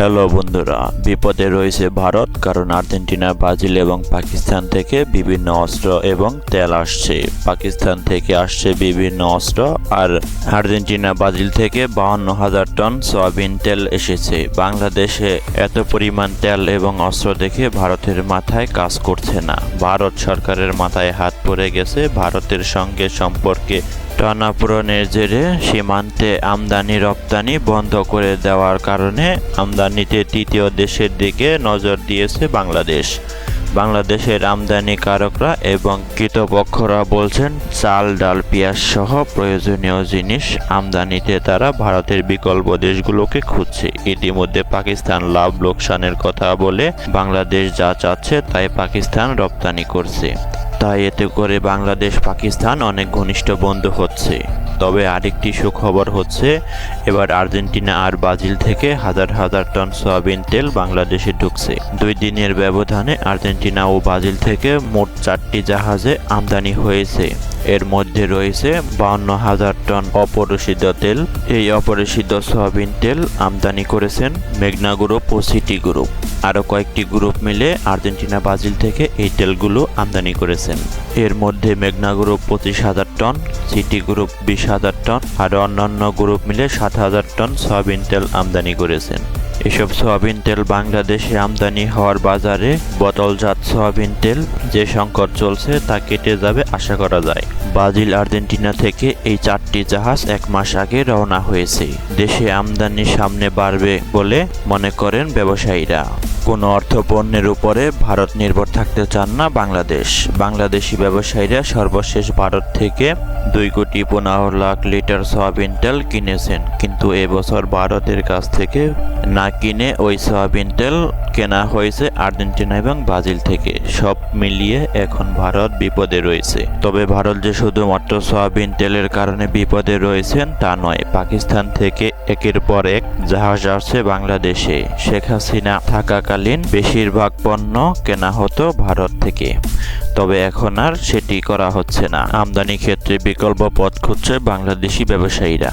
Hello বন্ধুরা, বিপদে রয়েছে ভারত, কারণ আর্জেন্টিনা, ব্রাজিল এবং পাকিস্তান থেকে বিভিন্ন অস্ত্র এবং তেল আসছে। পাকিস্তান থেকে আসছে বিভিন্ন অস্ত্র আর আর্জেন্টিনা, ব্রাজিল থেকে বাহান্ন হাজার টন সয়াবিন তেল এসেছে। বাংলাদেশে এত পরিমাণ তেল এবং অস্ত্র দেখে ভারতের মাথায় কাজ করছে না। ভারত সরকারের মাথায় হাত পড়ে গেছে ভারতের সঙ্গে সম্পর্কে টানাপোড়েনের জেরে সীমান্তে আমদানি, রপ্তানি বন্ধ করে দেওয়ার কারণে আমদানিতে তৃতীয় দেশের দিকে নজর দিয়েছে বাংলাদেশ। বাংলাদেশের আমদানিকারকরা এবং কৃতপক্ষরা বলছেন, চাল, ডাল, পেঁয়াজ সহ প্রয়োজনীয় জিনিস আমদানিতে তারা ভারতের বিকল্প দেশগুলোকে খুঁজছে। ইতিমধ্যে পাকিস্তান লাভ লোকসানের কথা বলে বাংলাদেশ যা চাচ্ছে তাই পাকিস্তান রপ্তানি করছে। তাই এতে করে বাংলাদেশ, পাকিস্তান অনেক ঘনিষ্ঠ বন্ধু হচ্ছে। তবে আরেকটি সুখবর হচ্ছে, এবার আর্জেন্টিনা আর ব্রাজিল থেকে হাজার হাজার টন সয়াবিন তেল বাংলাদেশে ঢুকছে। দুই দিনের ব্যবধানে আর্জেন্টিনা ও ব্রাজিল থেকে মোট চারটি জাহাজে আমদানি হয়েছে। এর মধ্যে রয়েছে বাউন্ন হাজার টন অপরিশোধিত তেল। এই অপরিশোধিত সয়াবিন তেল আমদানি করেছেন মেঘনা গ্রুপ ও সিটি গ্রুপ। আরও কয়েকটি গ্রুপ মিলে আর্জেন্টিনা ব্রাজিল থেকে এই তেলগুলো আমদানি করেছেন। এর মধ্যে মেঘনা গ্রুপ পঁচিশ হাজার টন, সিটি গ্রুপ বিশ হাজার টন, আর অন্যান্য গ্রুপ মিলে সাত হাজার টন সয়াবিন তেল আমদানি করেছেন। এসব সয়াবিন তেল বাংলাদেশে আমদানি হওয়ার বাজারে বোতলজাত সয়াবিন তেল যে সংকট চলছে তা কেটে যাবে আশা করা যায়। ব্রাজিল, আর্জেন্টিনা থেকে এই চারটি জাহাজ এক মাস আগে রওনা হয়েছে। দেশে আমদানি সামনে বাড়বে বলে মনে করেন ব্যবসায়ীরা। কোনো অর্থপণ্যের উপরে ভারত নির্ভর থাকতে চান না বাংলাদেশ। বাংলাদেশি ব্যবসায়ীরা সর্বশেষ ভারত থেকে দুই কোটি পনেরো লাখ লিটার সয়াবিন তেল কিনেছেন। কিন্তু এবছর ভারতের কাছ থেকে না কিনে ওই সয়াবিন তেল কেনা হয়েছে আর্জেন্টিনা এবং ব্রাজিল থেকে। সব মিলিয়ে এখন ভারত বিপদে রয়েছে। তবে ভারত যে শুধুমাত্র সয়াবিন তেলের কারণে বিপদে রয়েছেন তা নয়, পাকিস্তান থেকে একের পর এক জাহাজ আসছে বাংলাদেশে। শেখ হাসিনা থাকাকালীন বেশিরভাগ পণ্য কেনা হতো ভারত থেকে। তবে এখন আর সেটি করা হচ্ছে না। আমদানি ক্ষেত্রে বিকল্প পথ খুঁজছে বাংলাদেশি ব্যবসায়ীরা।